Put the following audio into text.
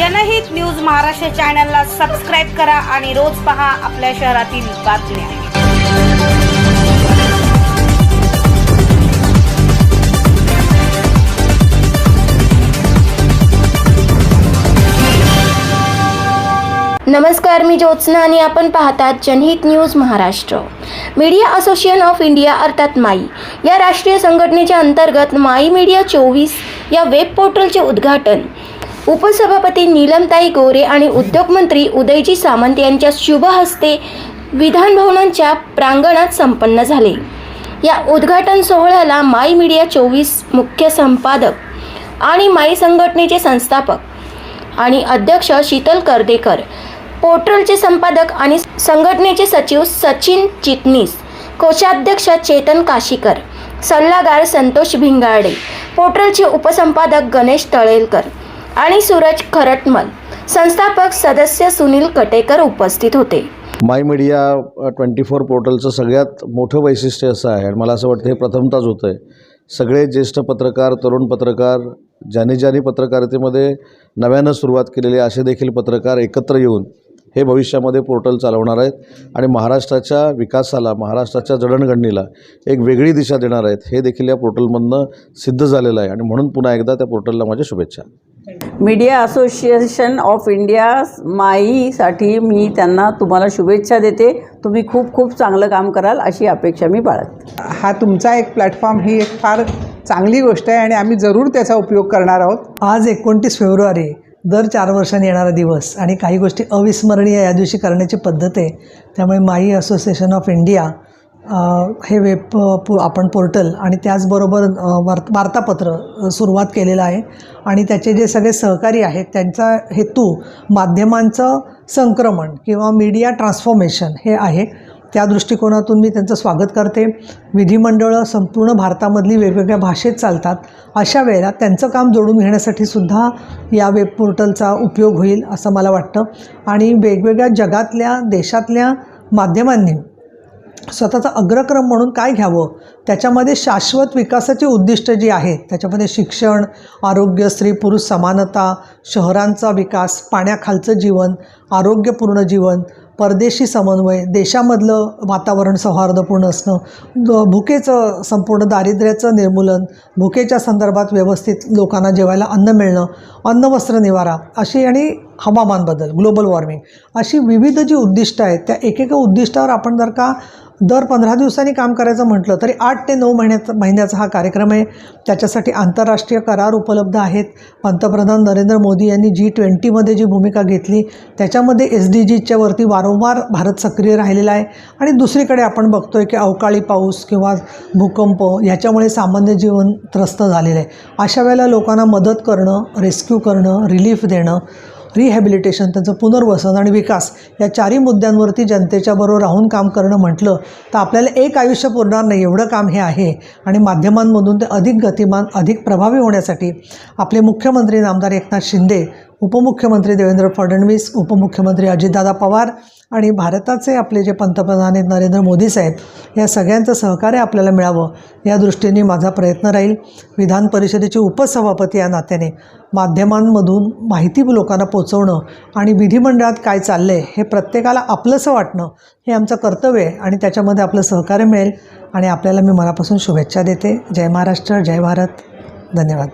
जनहित न्यूज महाराष्ट्र चॅनलला सबस्क्राईब करा आणि रोज पहा आपल्या शहरातील बातम्या. नमस्कार मी ज्योत्स्ना आणि आपण पाहतात Janhit news Maharashtra. Media association of India अर्थात माई या राष्ट्रीय संघटनेच्या अंतर्गत माई मीडिया चोवीस या वेब पोर्टलचे उद्घाटन उपसभापती नीलमताई गोरे आणि उद्योगमंत्री उदयजी सामंत यांच्या शुभ हस्ते विधानभवनांच्या प्रांगणात संपन्न झाले. या उद्घाटन सोहळ्याला माई मीडिया चोवीस मुख्य संपादक आणि माई संघटनेचे संस्थापक आणि अध्यक्ष शीतल कर्देकर पोर्टलचे संपादक आणि संघटनेचे सचिव सचिन चिटणीस कोषाध्यक्ष चेतन काशीकर सल्लागार संतोष भिंगाडे पोर्टलचे उपसंपादक गणेश तळेलकर आणि सूरज खरटमल. संस्थापक सदस्य सुनील कटेकर उपस्थित होते. माय मीडिया ट्वेंटी फोर पोर्टलचं सगळ्यात मोठं वैशिष्ट्य असं आहे आणि मला असं वाटतं हे प्रथमताच होतं आहे सगळे ज्येष्ठ पत्रकार तरुण पत्रकार ज्यांनी ज्यांनी पत्रकारितेमध्ये नव्यानं सुरुवात केलेली असे देखील पत्रकार एकत्र येऊन हे भविष्यामध्ये पोर्टल चालवणार आहेत आणि महाराष्ट्राच्या विकासाला महाराष्ट्राच्या जडणघडणीला एक वेगळी दिशा देणार आहेत हे देखील या पोर्टलमधनं सिद्ध झालेलं आहे. आणि म्हणून पुन्हा एकदा त्या पोर्टलला माझ्या शुभेच्छा. मीडिया असोसिएशन ऑफ इंडिया माईसाठी मी त्यांना तुम्हाला शुभेच्छा देते. तुम्ही खूप खूप चांगलं काम कराल अशी अपेक्षा मी बाळगते. हा तुमचा एक प्लॅटफॉर्म ही एक फार चांगली गोष्ट आहे आणि आम्ही जरूर त्याचा उपयोग करणार आहोत. आज एकोणतीस फेब्रुवारी दर चार वर्षांनी येणारा दिवस आणि काही गोष्टी अविस्मरणीय या दिवशी करण्याची पद्धत आहे. त्यामुळे माई असोसिएशन ऑफ इंडिया हे वेब पो आपण पोर्टल आणि त्याचबरोबर वार्त वार्तापत्र सुरुवात केलेलं आहे. आणि त्याचे जे सगळे सहकारी आहेत त्यांचा हेतू माध्यमांचं संक्रमण किंवा मीडिया ट्रान्सफॉर्मेशन हे आहे. त्या दृष्टिकोनातून मी त्यांचं स्वागत करते. विधिमंडळं संपूर्ण भारतामधली वेगवेगळ्या भाषेत चालतात. अशा वेळेला त्यांचं काम जोडून घेण्यासाठी सुद्धा या वेब पोर्टलचा उपयोग होईल असं मला वाटतं. आणि वेगवेगळ्या जगातल्या देशातल्या माध्यमांनी स्वतःचा अग्रक्रम म्हणून काय घ्यावं? त्याच्यामध्ये शाश्वत विकासाची उद्दिष्ट जी आहेत त्याच्यामध्ये शिक्षण आरोग्य स्त्री पुरुष समानता शहरांचा विकास पाण्याखालचं जीवन आरोग्यपूर्ण जीवन परदेशी समन्वय देशामधलं वातावरण सौहार्दपूर्ण असणं भुकेचं संपूर्ण दारिद्र्याचं निर्मूलन भुकेच्या संदर्भात व्यवस्थित लोकांना जेवायला अन्न मिळणं अन्न वस्त्र निवारा अशी आणि हवामान बदल ग्लोबल वॉर्मिंग अशी विविध जी उद्दिष्ट आहेत त्या एकेका उद्दिष्टावर आपण जर का दर पंधरा दिवसांनी काम करायचं म्हटलं तरी आठ ते नऊ महिन्याचा महिन्याचा हा कार्यक्रम आहे. त्याच्यासाठी आंतरराष्ट्रीय करार उपलब्ध आहेत. पंतप्रधान नरेंद्र मोदी यांनी जी ट्वेंटीमध्ये जी भूमिका घेतली त्याच्यामध्ये एस डी जीच्या वरती वारंवार भारत सक्रिय राहिलेला आहे. आणि दुसरीकडे आपण बघतो आहे की अवकाळी पाऊस किंवा भूकंप ह्याच्यामुळे सामान्य जीवन त्रस्त झालेलं आहे. अशा वेळेला लोकांना मदत करणं रेस्क्यू करणं रिलीफ देणं रिहॅबिलिटेशन त्यांचं पुनर्वसन आणि विकास या चारही मुद्द्यांवरती जनतेच्या बरोबर राहून काम करणं म्हटलं तर आपल्याला एक आयुष्य पुरणार नाही एवढं काम हे आहे. आणि माध्यमांमधून ते अधिक गतिमान अधिक प्रभावी होण्यासाठी आपले मुख्यमंत्री नामदार एकनाथ शिंदे उपमुख्यमंत्री देवेंद्र फडणवीस उपमुख्यमंत्री अजितदादा पवार आणि भारताचे आपले जे पंतप्रधान आहेत नरेंद्र मोदी साहेब या सगळ्यांचं सहकार्य आपल्याला मिळावं या दृष्टीने माझा प्रयत्न राहील. विधान परिषदेचे उपसभापती या नात्याने माध्यमांमधून माहिती लोकांना पोचवणं आणि विधिमंडळात काय चाललं आहे हे प्रत्येकाला आपलंसं वाटणं हे आमचं कर्तव्य आहे आणि त्याच्यामध्ये आपलं सहकार्य मिळेल. आणि आपल्याला मी मनापासून शुभेच्छा देते. जय महाराष्ट्र जय भारत. धन्यवाद.